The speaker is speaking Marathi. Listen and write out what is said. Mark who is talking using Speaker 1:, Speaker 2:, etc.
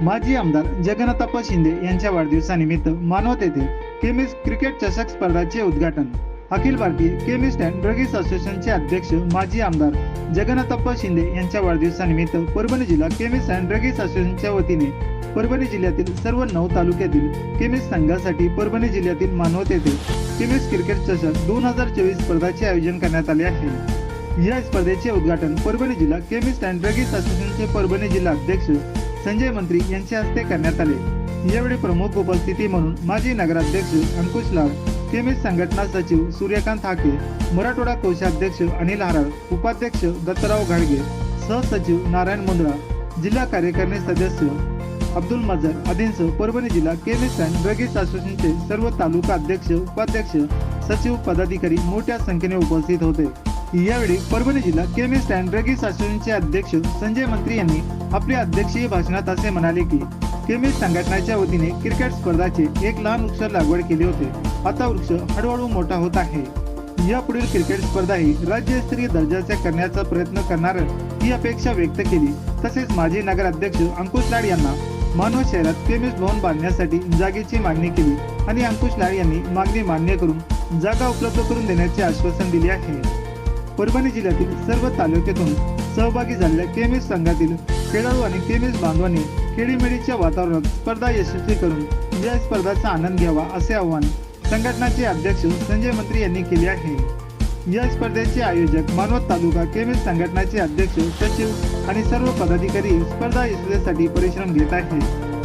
Speaker 1: माजी आमदार जगन्नाथप्पा शिंदे यांच्या वाढदिवसानिमित्त मानवत येथे केमिस्ट क्रिकेट चषक स्पर्धाचे उद्घाटन. Akhil Bharatiya chemist and druggist असोसिएशनचे अध्यक्ष माजी आमदार जगन्नाथप्पा शिंदे यांच्या वाढदिवसानिमित्त परभणी जिल्हा केमिस्ट अँड ड्रगिस्ट असोसिएशनच्या वतीने परभणी जिल्ह्यातील सर्व नऊ तालुक्यातील केमिस्ट संघासाठी परभणी जिल्ह्यातील मानवत येथे केमिस्ट क्रिकेट चषक दोन हजार चोवीस स्पर्धाचे आयोजन करण्यात आले आहे. या स्पर्धेचे उद्घाटन परभणी जिल्हा केमिस्ट अँड ड्रगिस्ट असोसिएशनचे परभणी जिल्हा अध्यक्ष संजय मंत्री यांच्या हस्ते करण्यात आले. यावेळी प्रमुख उपस्थिती म्हणून माजी नगराध्यक्ष अंकुश लाड केमिस्ट संघटना सचिव सूर्यकांत हाके मराठवाडा कोषाध्यक्ष अनिल हाराळ उपाध्यक्ष दत्तराव घाडगे सहसचिव नारायण मुंद्रा जिल्हा कार्यकारिणी सदस्य अब्दुल मजर आदींसह परभणी जिल्हा केमिस्ट अँड ड्रगिस्ट असोसिएशनचे सर्व तालुका अध्यक्ष उपाध्यक्ष सचिव पदाधिकारी मोठ्या संख्येने उपस्थित होते. यावेळी परभणी जिल्हा केमिस्ट अँड ड्रगिस्ट असोसिएशनचे अध्यक्ष संजय मंत्री यांनी आपल्या अध्यक्षीय भाषणात असे म्हणाले की केमिस्ट संघटनेच्या वतीने क्रिकेट स्पर्धाचे एक लहान वृक्ष लागवड केले होते. आता वृक्ष हळूहळू मोठा होत आहे. यापुढील क्रिकेट स्पर्धा ही राज्यस्तरीय दर्जाच्या करण्याचा प्रयत्न करणार ही अपेक्षा व्यक्त केली. तसेच माजी नगराध्यक्ष अंकुश लाड यांना मानव शहरात केमिस्ट भवन बांधण्यासाठी जागेची मागणी केली आणि अंकुश लाड यांनी मागणी मान्य करून जागा उपलब्ध करून देण्याचे आश्वासन दिले आहे. परभणी जिल्ह्यातील सर्व तालुक्यातून सहभागी झालेल्या केमिस संघातील खेळाडू आणि केमिस बांधवांनी खेळीमेळीच्या वातावरणात स्पर्धा यशस्वी करून या स्पर्धाचा आनंद घ्यावा असे आवाहन संघटनाचे अध्यक्ष संजय मंत्री यांनी केले आहे. या स्पर्धेचे आयोजक मानवत तालुका केमिस संघटनाचे अध्यक्ष सचिव आणि सर्व पदाधिकारी स्पर्धा यशस्वीसाठी परिश्रम घेत आहेत.